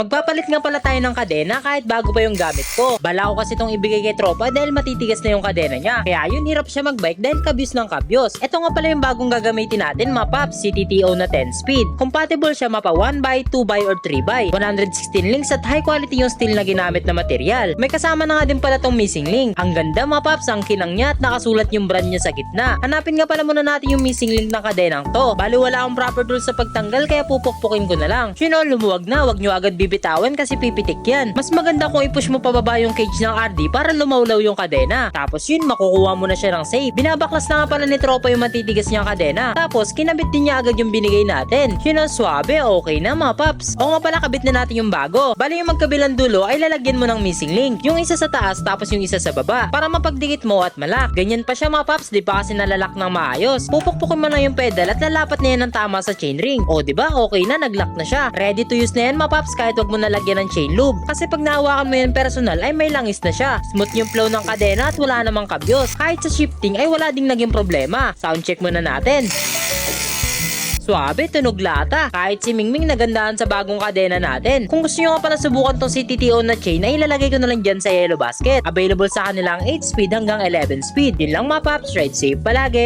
Magpapalit nga pala tayo ng kadena kahit bago pa yung gamit ko. Bala ko kasi itong ibigay kay tropa dahil matitigas na yung kadena niya. Kaya yun hirap siya magbike dahil kabyos ng kabyos. Ito nga pala yung bagong gagamitin natin mapap CTTO na 10 speed. Compatible siya mapa 1x, 2x, or 3x. 116 links at high quality yung steel na ginamit na material. May kasama na nga din pala tong missing link. Ang ganda mapaps, ang kinang niya at nakasulat yung brand niya sa gitna. Hanapin nga pala muna natin yung missing link ng kadenang to. Bali wala akong proper tool sa pagtanggal kaya pupukpukin ko na lang. Sino lumuwag na, wag nyo agad bibitawan kasi pipitik yan. Mas maganda kung i-push mo pababa yung cage ng RD para lumawlaw yung kadena. Tapos yun, makukuha mo na siya ng safe. Binabaklas na nga pala ni Tropa yung matitigas niyang kadena. Tapos kinabit din niya agad yung binigay natin. Yun ang swabe, okay na mga paps. O nga pala, kabit na natin yung bago. Bali yung magkabilang dulo ay lalagyan mo ng missing link. Yung isa sa taas tapos yung isa sa baba. Para mapagdikit mo at malak. Ganyan pa siya mga paps, di pa kasi nalalak ng maayos. Pupukpukin mo na yung pedal at lalapat na yan ng tama sa chainring. O di ba okay na, naglock na siya. Ready to use na yan mga paps kahit wag mo nalagyan ng chain lube. Kasi pag nahawakan mo yan personal ay may langis na siya. Smooth yung flow ng kadena at wala namang kabyos. Kahit sa shifting ay wala ding naging problema. Sound check muna natin. Suabe, tunog lata. Kahit si Mingming nagandahan sa bagong kadena natin. Kung gusto nyo nga pala subukan tong CTTO na chain, ay ilalagay ko na lang dyan sa yellow basket. Available sa kanilang 8 speed hanggang 11 speed. Yun lang mga paps, ride safe palagi.